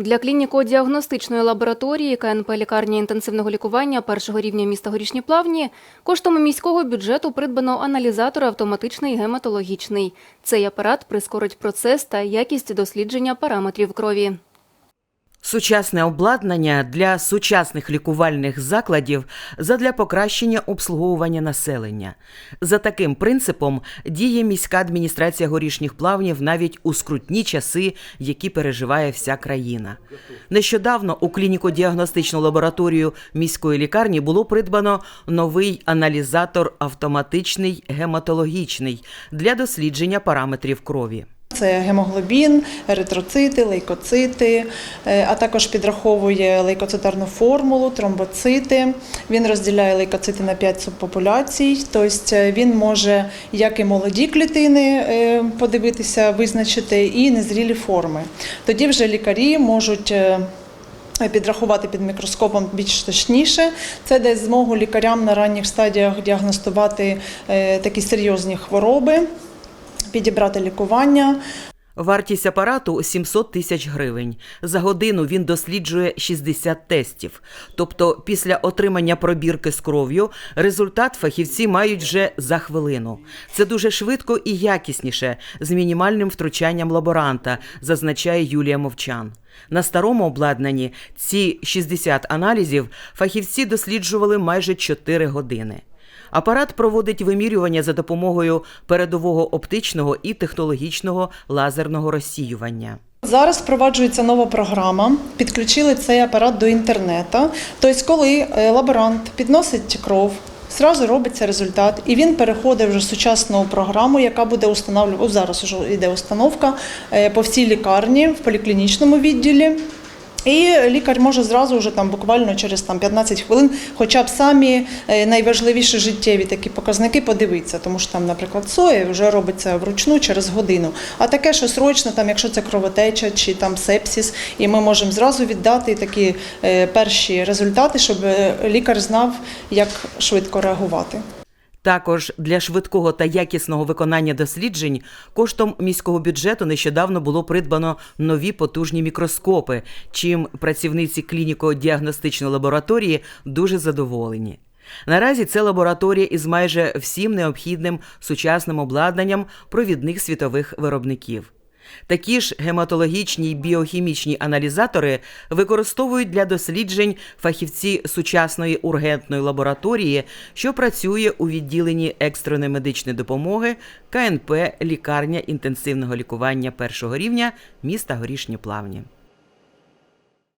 Для клініко-діагностичної лабораторії КНП лікарні інтенсивного лікування першого рівня міста Горішні Плавні коштом міського бюджету придбано аналізатор автоматичний гематологічний. Цей апарат прискорить процес та якість дослідження параметрів крові. Сучасне обладнання для сучасних лікувальних закладів задля покращення обслуговування населення. За таким принципом діє міська адміністрація горішніх плавнів навіть у скрутні часи, які переживає вся країна. Нещодавно у клініко-діагностичну лабораторію міської лікарні було придбано новий аналізатор автоматичний гематологічний для дослідження параметрів крові. Це гемоглобін, еритроцити, лейкоцити, е, а також підраховує лейкоцитарну формулу, тромбоцити. Він розділяє лейкоцити на 5 субпопуляцій. Тобто е, він може як і молоді клітини е, подивитися, визначити, і незрілі форми. Тоді вже лікарі можуть. Підрахувати під мікроскопом більш точніше, це дасть змогу лікарям на ранніх стадіях діагностувати такі серйозні хвороби, підібрати лікування. Вартість апарату 700 тисяч гривень. За годину він досліджує 60 тестів. Тобто, після отримання пробірки з кров'ю результат фахівці мають вже за хвилину. Це дуже швидко і якісніше, з мінімальним втручанням лаборанта, зазначає Юлія Мовчан. На старому обладнанні ці 60 аналізів фахівці досліджували майже 4 години. Апарат проводить вимірювання за допомогою передового оптичного і технологічного лазерного розсіювання. Зараз впроваджується нова програма. Підключили цей апарат до інтернету. Тобто, коли е, лаборант підносить кров, зразу робиться результат, і він переходить вже в сучасну програму, яка буде установлювати. Зараз вже йде установка е, по всій лікарні в поліклінічному відділі. І лікар може зразу вже там буквально через там 15 хвилин, хоча б самі е, найважливіші життєві такі показники подивитися, тому що там, наприклад, соя вже робиться вручну через годину. А таке, що срочно, там, якщо це кровотеча чи там сепсис, і ми можемо зразу віддати такі е, перші результати, щоб е, лікар знав, як швидко реагувати. Також для швидкого та якісного виконання досліджень коштом міського бюджету нещодавно було придбано нові потужні мікроскопи, чим працівниці клініко-діагностичної лабораторії дуже задоволені. Наразі це лабораторія із майже всім необхідним сучасним обладнанням провідних світових виробників. Такі ж гематологічні й біохімічні аналізатори використовують для досліджень фахівці сучасної ургентної лабораторії, що працює у відділенні екстреної медичної допомоги КНП лікарня інтенсивного лікування першого рівня міста Горішні Плавні.